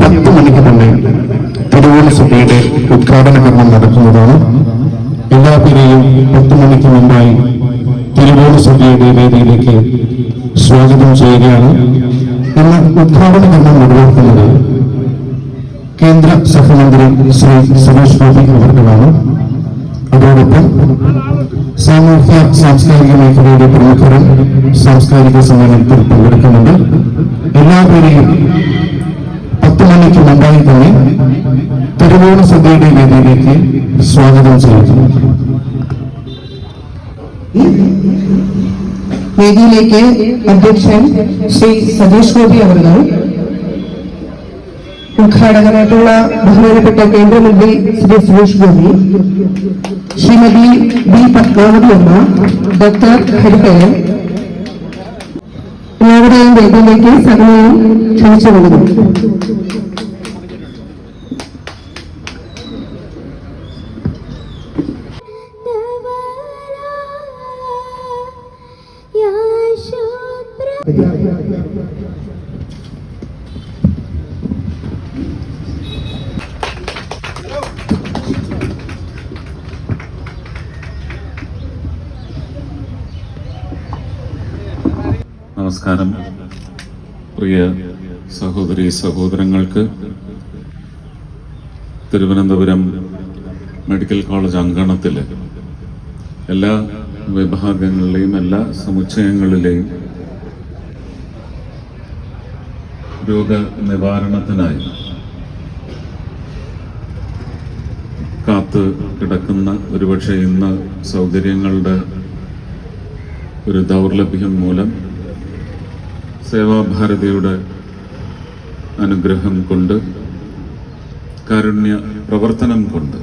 പത്ത് മണിക്ക് തന്നെ തിരുവോണ സഭയുടെ ഉദ്ഘാടന കർമ്മം നടക്കുന്നതാണ് എല്ലാ പേരെയും പത്ത് മണിക്ക് മുമ്പായി തിരുവോണ സഭയുടെ വേദിയിലേക്ക് സ്വാഗതം ചെയ്യുകയാണ്. ഇന്ന് ഉദ്ഘാടന കർമ്മം നിർവഹിക്കുന്നത് കേന്ദ്ര സഹമന്ത്രി ശ്രീ സുരേഷ് ഗോപി അവർക്കാണ്. അതോടൊപ്പം സാമൂഹ്യ സാംസ്കാരിക മേഖലയുടെ പ്രമുഖരും സാംസ്കാരിക സമ്മേളനത്തിൽ പങ്കെടുക്കുന്നുണ്ട്. എല്ലാവരെയും തിരുവോണ സദ്യയുടെ വേദിയിലേക്ക് സ്വാഗതം ചെയ്യുന്നു. വേദിയിലേക്ക് അധ്യക്ഷൻ ശ്രീ സതീഷ് ഗോപി അവർ ഉദ്ഘാടകനായിട്ടുള്ള ബഹുമാനപ്പെട്ട കേന്ദ്രമന്ത്രി ശ്രീ സുരേഷ് ഗോപി ശ്രീമതി ബി പത്മാവതി അമ്മ ഡോക്ടർ ഹരിഹരൻ എല്ലാവരെയും വേദിയിലേക്ക് സകലയും ക്ഷണിച്ചു കൊള്ളുന്നു നമസ്കാരം. പ്രിയ സഹോദരി സഹോദരങ്ങൾക്ക് തിരുവനന്തപുരം മെഡിക്കൽ കോളേജ് അങ്കണത്തിൽ എല്ലാ വിഭാഗങ്ങളിലെയും എല്ലാ സമുച്ചയങ്ങളിലെയും രോഗ നിവാരണത്തിനായി കാത്ത് കിടക്കുന്ന ഒരുപക്ഷെ ഇന്ന് സൗകര്യങ്ങളുടെ ഒരു ദൗർലഭ്യം മൂലം സേവാഭാരതിയുടെ അനുഗ്രഹം കൊണ്ട് കാരുണ്യ പ്രവർത്തനം കൊണ്ട്.